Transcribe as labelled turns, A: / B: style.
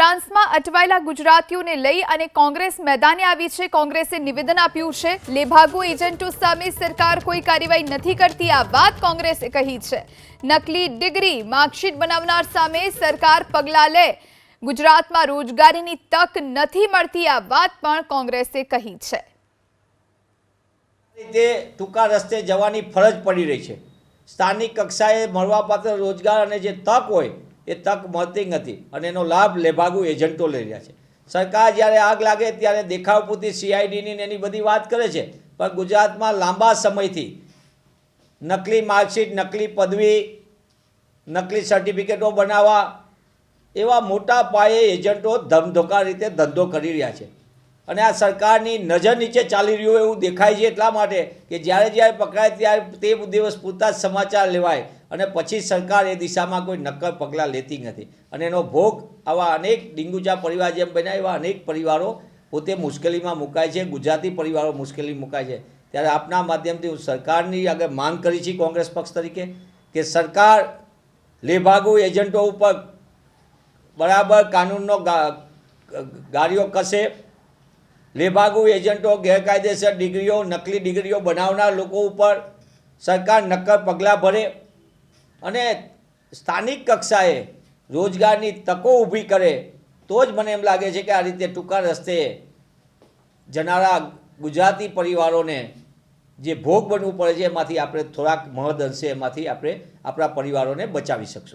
A: ફ્રાન્સમાં અટવાયેલા ગુજરાતીઓને લઈ અને કોંગ્રેસ મેદાને આવી છે. કોંગ્રેસે નિવેદન આપ્યું છે. લેભાગુ એજન્ટો સામે સરકાર કોઈ કાર્યવાહી નથી કરતી. આ વાત કોંગ્રેસે કહી છે. નકલી ડિગ્રી, માર્કશીટ બનાવનાર સામે સરકાર પગલાં લે. ગુજરાતમાં રોજગારીની તક નથી મળતી. આ વાત પણ કોંગ્રેસે કહી છે.
B: તે ટૂંકા રસ્તે જવાની ફરજ પડી રહી છે. સ્થાનિક કક્ષાએ મળવાપાત્ર રોજગાર અને જે તક હોય એ તક મળતી નથી. અને એનો લાભ લેભાગુ એજન્ટો લઈ રહ્યા છે. સરકાર જ્યારે આગ લાગે ત્યારે દેખાવ પૂરતી સીઆઈડીની એની બધી વાત કરે છે. પણ ગુજરાતમાં લાંબા સમયથી નકલી માર્કશીટ, નકલી પદવી, નકલી સર્ટિફિકેટો બનાવવા એવા મોટા પાયે એજન્ટો ધમધોકા રીતે ધંધો કરી રહ્યા છે. અને આ સરકારની નજર નીચે ચાલી રહ્યું એવું દેખાય છે એટલા માટે કે જ્યારે જ્યારે પકડાય ત્યારે તે દિવસ પૂરતા જ સમાચાર લેવાય. અને પછી સરકાર એ દિશામાં કોઈ નક્કર પગલાં લેતી નથી. અને એનો ભોગ આવા અનેક ડીંગુચા પરિવાર જેમ બન્યા એવા અનેક પરિવારો પોતે મુશ્કેલીમાં મુકાય છે, ગુજરાતી પરિવારો મુશ્કેલી મુકાય છે. ત્યારે આપના માધ્યમથી હું સરકારની આગળ માંગ કરી છે કોંગ્રેસ પક્ષ તરીકે કે સરકાર લેભાગુ એજન્ટો ઉપર બરાબર કાનૂનનો ગાડીઓ કસે લેભાગુ એજન્ટો, ગેરકાયદેસર ડિગ્રીઓ, નકલી ડિગ્રીઓ બનાવનાર લોકો ઉપર સરકાર નક્કર પગલાં ભરે અને સ્થાનિક કક્ષાએ રોજગારની તકો ઊભી કરે, તો જ મને એમ લાગે છે કે આ રીતે ટૂંકા રસ્તે જનારા ગુજરાતી પરિવારોને જે ભોગ બનવું પડે છે, એમાંથી આપણે થોડાક મહદ અંશે એમાંથી આપણે આપણા પરિવારોને બચાવી શકશું.